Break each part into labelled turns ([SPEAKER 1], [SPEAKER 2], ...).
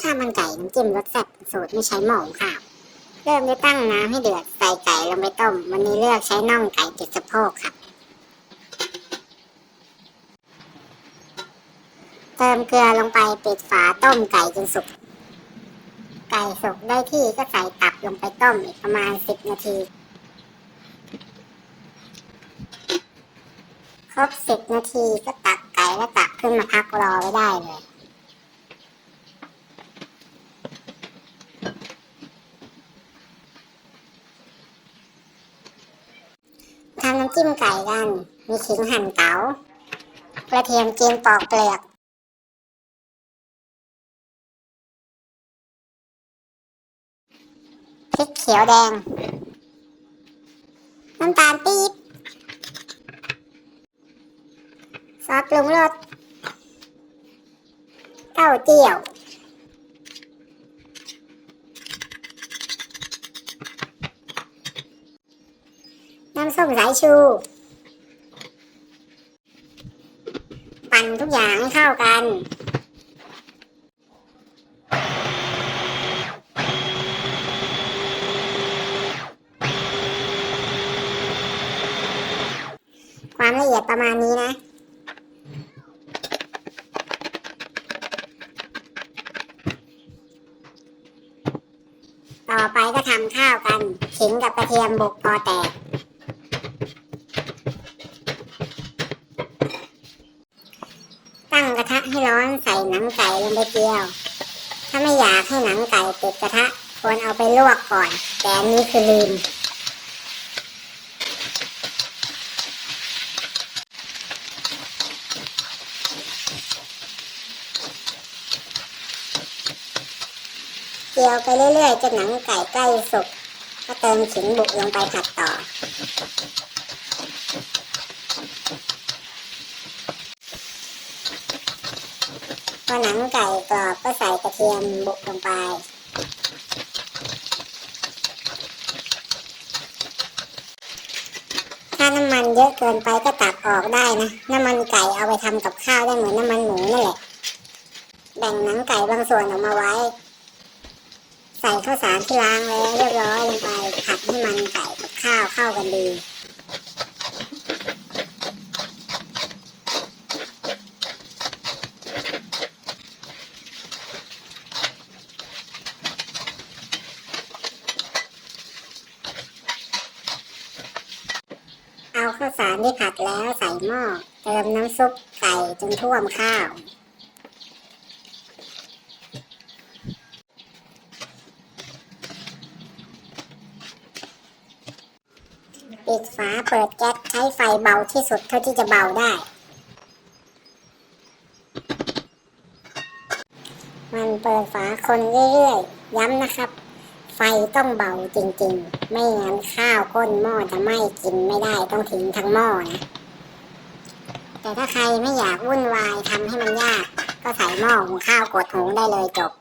[SPEAKER 1] ข้าวมันไก่น้ำจิ้มรสแซ่บสูตรไม่ใช้หม้อหุงข้าว เริ่มด้วยตั้งน้ำให้เดือดใส่ไก่ลงไปต้ม วันนี้เลือกใช้น่องไก่ติดสะโพกครับ เติมเกลือลงไปปิดฝาต้มไก่จนสุก ไก่สุกได้ที่ก็ใส่ตับลงไปต้มอีกประมาณสิบนาที ครบสิบนาทีก็ตักไก่และตักขึ้นมาพักรอไว้ได้เลย ทำน้ำจิ้มไก่กัน มีขิงหั่นเตา๋ากระเทียมจีนปอกเปลือกพริกเขียวแดง น้ำตาลปี๊บซอสปรุงรสเต้าเจี้ยว น้ำ ส้มสายชู ปั่นทุกอย่างให้เข้ากันความละเอียดประมาณนี้นะ ต่อไปก็ทำข้าวกันขิงกับกระเทียมบุกพอแตก ตั้งกระทะ ให้ร้อนใส่หนังไก่ลงไปเจียว ถ้าไม่อยากให้หนังไก่ติดกระทะควรเอาไปลวกก่อน แต่อันนี้คือลืม เจียวไปเรื่อยๆจนหนังไก่ใกล้สุกก็เติมขิงบุกลงไปผัดต่อ อหนังไก่กรอบก็ใส่กระเทียมบุกลงไป ถ้าน้ำมันเยอะเกินไปก็ตักออกได้นะ น้ำมันไก่เอาไปทำกับข้าวได้เหมือนน้ำมันหมูนั่นแหละ แบ่งหนังไก่บางส่วนออกมาไว้ ใส่ข้าวสารที่ล้างแล้วเรียบร้อยลงไปผัดให้มันไก่กับข้าวเข้ากันดี เอาข้าวสารที่ผัดแล้วใส่หม้อเติมน้ำซุปไก่จนท่วมข้าว ปิดฝาเปิดแก๊สใช้ไฟเบาที่สุดเท่าที่จะเบาได้ มันเปิดฝาคนเรื่อยๆ ย้ำนะครับ ไฟต้องเบาจริงๆ ไม่งั้นข้าวก้นหม้อจะไหม้กินไม่ได้ต้องทิ้งทั้งหม้อนะแต่ถ้าใครไม่อยากวุ่นวายทำให้มันยาก ก็ใส่หม้อหุงข้าวกดหุงได้เลยจบ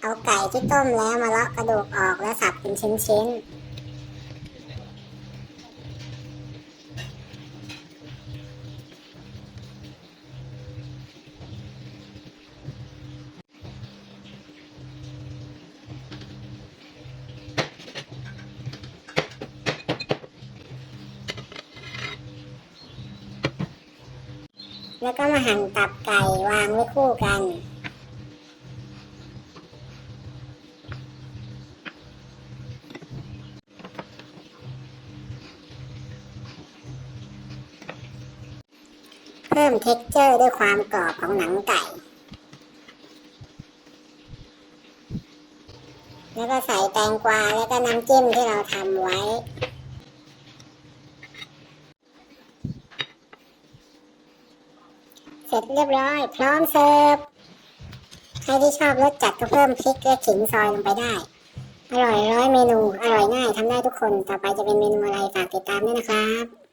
[SPEAKER 1] เอาไก่ที่ต้มแล้วมาเลาะกระดูกออกแล้วสับเป็นชิ้นๆ แล้วก็มาหั่นตับไก่วางไว้คู่กัน เพิ่มเท็กเจอร์ด้วยความกรอบของหนังไก่ แล้วก็ใส่แตงกวาแล้วก็น้ำจิ้มที่เราทำไว้ เส ร็จเรียบร้อย พร้อมเสิร์ฟใครที่ชอบรสจัดก็เพิ่มพริกและขิงซอยลงไปได้ อร่อยร้อยเมนู อร่อยง่ายทำได้ทุกคน ต่อไปจะเป็นเมนูอะไรฝากติดตามด้วยนะครับ